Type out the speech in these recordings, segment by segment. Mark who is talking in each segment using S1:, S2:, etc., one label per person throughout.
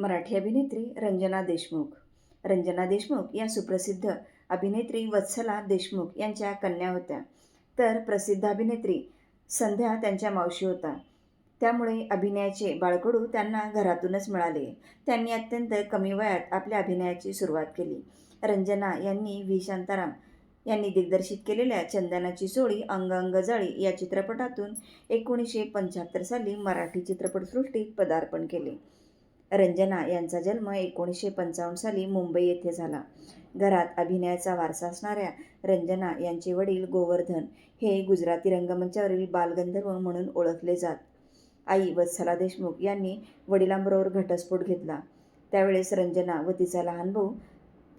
S1: मराठी अभिनेत्री रंजना देशमुख. रंजना देशमुख या सुप्रसिद्ध अभिनेत्री वत्सला देशमुख यांच्या कन्या होत्या. तर प्रसिद्ध अभिनेत्री संध्या त्यांच्या मावशी होता. त्यामुळे अभिनयाचे बाळकडू त्यांना घरातूनच मिळाले. त्यांनी अत्यंत कमी वयात आपल्या अभिनयाची सुरुवात केली. रंजना यांनी व्ही. शांताराम यांनी दिग्दर्शित केलेल्या चंदनाची सोळी अंग अंग जाळी या चित्रपटातून एकोणीसशे पंच्याहत्तर साली मराठी चित्रपटसृष्टीत पदार्पण केले. रंजना यांचा जन्म एकोणीसशे पंचावन्न साली मुंबई येथे झाला. घरात अभिनयाचा वारसा असणाऱ्या रंजना यांचे वडील गोवर्धन हे गुजराती रंगमंचावरील बालगंधर्व म्हणून ओळखले जात. आई वत्सला देशमुख यांनी वडिलांबरोबर घटस्फोट घेतला. त्यावेळेस रंजना व तिचा लहान भाऊ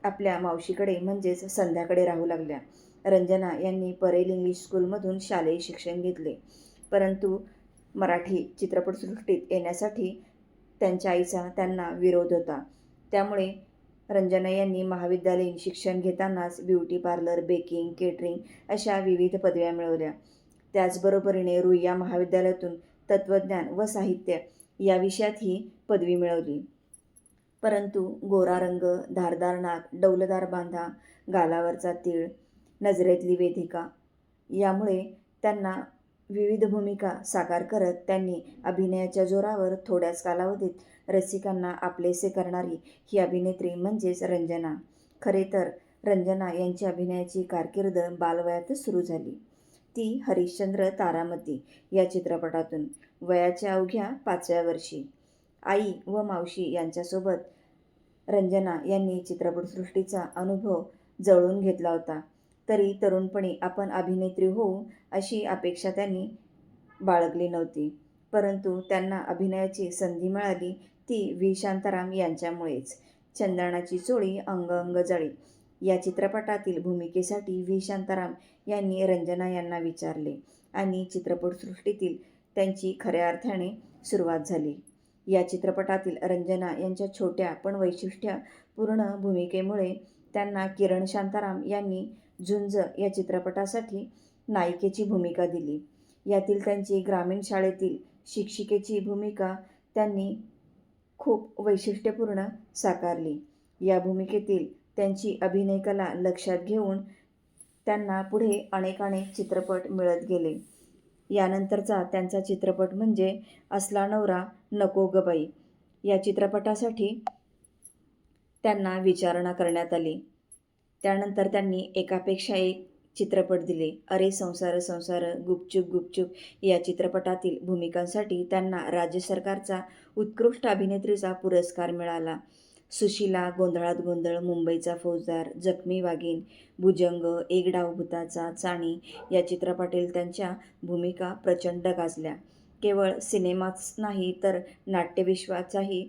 S1: आपल्या मावशीकडे म्हणजेच संध्याकडे राहू लागल्या. रंजना यांनी परेल इंग्लिश स्कूलमधून शालेय शिक्षण घेतले. परंतु मराठी चित्रपटसृष्टीत येण्यासाठी त्यांच्या आईचा त्यांना विरोध होता. त्यामुळे रंजना यांनी महाविद्यालयीन शिक्षण घेतानाच ब्युटी पार्लर बेकिंग केटरिंग अशा विविध पदव्या मिळवल्या. त्याचबरोबरीने रुईया महाविद्यालयातून तत्त्वज्ञान व साहित्य या विषयात ही पदवी मिळवली. परंतु गोरा रंग धारदार नाक डौलदार बांधा गालावरचा तीळ नजरेतली वेदिका यामुळे त्यांना विविध भूमिका साकार करत त्यांनी अभिनयाच्या जोरावर थोड्याच कालावधीत रसिकांना आपलेसे करणारी ही अभिनेत्री म्हणजेच रंजना. खरे तर रंजना यांची अभिनयाची कारकीर्द बालवयातच सुरू झाली. ती हरिश्चंद्र तारामती या चित्रपटातून वयाच्या अवघ्या पाचव्या वर्षी. आई व मावशी यांच्यासोबत रंजना यांनी चित्रपटसृष्टीचा अनुभव जवळून घेतला होता. तरी तरुणपणी आपण अभिनेत्री होऊ अशी अपेक्षा त्यांनी बाळगली नव्हती. परंतु त्यांना अभिनयाची संधी मिळाली ती व्ही. शांताराम यांच्यामुळेच. चंदनाची चोळी अंग अंग जळी. या चित्रपटातील भूमिकेसाठी व्ही. शांताराम यांनी रंजना यांना विचारले आणि चित्रपटसृष्टीतील त्यांची खऱ्या अर्थाने सुरुवात झाली. या चित्रपटातील रंजना यांच्या छोट्या पण वैशिष्ट्यपूर्ण भूमिकेमुळे त्यांना किरण शांताराम यांनी झुंज या चित्रपटासाठी नायिकेची भूमिका दिली. यातील त्यांची ग्रामीण शाळेतील शिक्षिकेची भूमिका त्यांनी खूप वैशिष्ट्यपूर्ण साकारली. या भूमिकेतील त्यांची अभिनय कला लक्षात घेऊन त्यांना पुढे अनेक अनेक चित्रपट मिळत गेले. यानंतरचा त्यांचा चित्रपट म्हणजे असला नवरा नको गबाई या चित्रपटासाठी त्यांना विचारणा करण्यात आली. त्यानंतर त्यांनी एकापेक्षा एक चित्रपट दिले. अरे संसार संसार गुपचूप गुपचूप या चित्रपटातील भूमिकांसाठी त्यांना राज्य सरकारचा उत्कृष्ट अभिनेत्रीचा पुरस्कार मिळाला. सुशिला गोंधळात गोंधळ मुंबईचा फौजदार जखमी वाघीण भुजंग एक डाव भूताचा चाणी या चित्रपटातील त्यांच्या भूमिका प्रचंड गाजल्या. केवळ सिनेमाच नाही तर नाट्यविश्वाचाही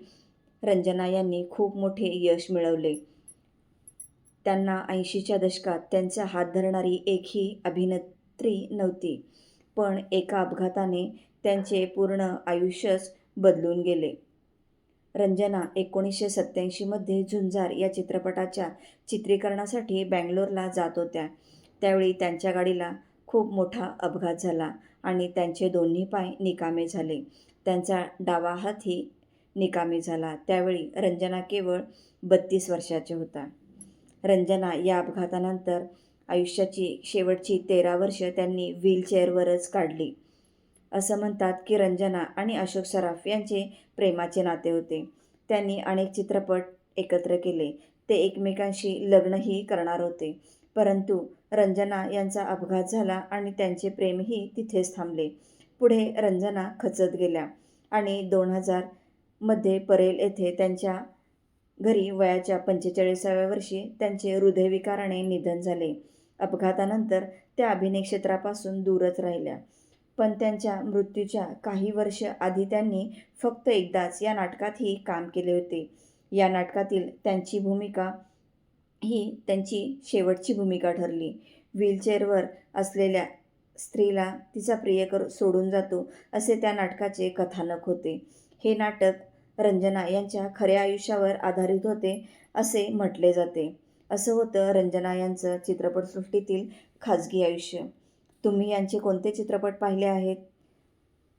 S1: रंजना यांनी खूप मोठे यश मिळवले. त्यांना ऐंशीच्या दशकात त्यांचा हात धरणारी एकही अभिनेत्री नव्हती. पण एका अपघाताने त्यांचे पूर्ण आयुष्यच बदलून गेले. रंजना एकोणीसशे सत्त्याऐंशीमध्ये झुंजार या चित्रपटाच्या चित्रीकरणासाठी बँगलोरला जात होत्या. त्यावेळी त्यांच्या गाडीला खूप मोठा अपघात झाला आणि त्यांचे दोन्ही पाय निकामे झाले. त्यांचा डावा हातही निकामी झाला. त्यावेळी रंजना केवळ बत्तीस वर्षाचे होता. रंजना या अपघातानंतर आयुष्याची शेवटची तेरा वर्ष त्यांनी व्हीलचेअरवरच काढली. असं म्हणतात की रंजना आणि अशोक सराफ यांचे प्रेमाचे नाते होते. त्यांनी अनेक चित्रपट एकत्र केले. ते एकमेकांशी लग्नही करणार होते. परंतु रंजना यांचा अपघात झाला आणि त्यांचे प्रेमही तिथेच थांबले. पुढे रंजना खचत गेल्या आणि दोन हजारमध्ये परेल येथे त्यांच्या घरी वयाच्या पंचेचाळीसाव्या वर्षी त्यांचे हृदयविकाराने निधन झाले. अपघातानंतर त्या अभिनय क्षेत्रापासून दूरच राहिल्या. पण त्यांच्या मृत्यूच्या काही वर्ष आधी त्यांनी फक्त एकदाच या नाटकातही काम केले होते. या नाटकातील त्यांची भूमिका ही त्यांची शेवटची भूमिका ठरली. व्हीलचेअरवर असलेल्या स्त्रीला तिचा प्रियकर सोडून जातो असे त्या नाटकाचे कथानक होते. हे नाटक रंजना यांच्या खऱ्या आयुष्यावर आधारित होते असे म्हटले जाते. असं होतं रंजना यांचं चित्रपटसृष्टीतील खाजगी आयुष्य. तुम्ही यांचे कोणते चित्रपट पाहिले आहेत?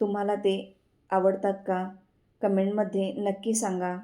S1: तुम्हाला ते आवडतात का? कमेंटमध्ये नक्की सांगा.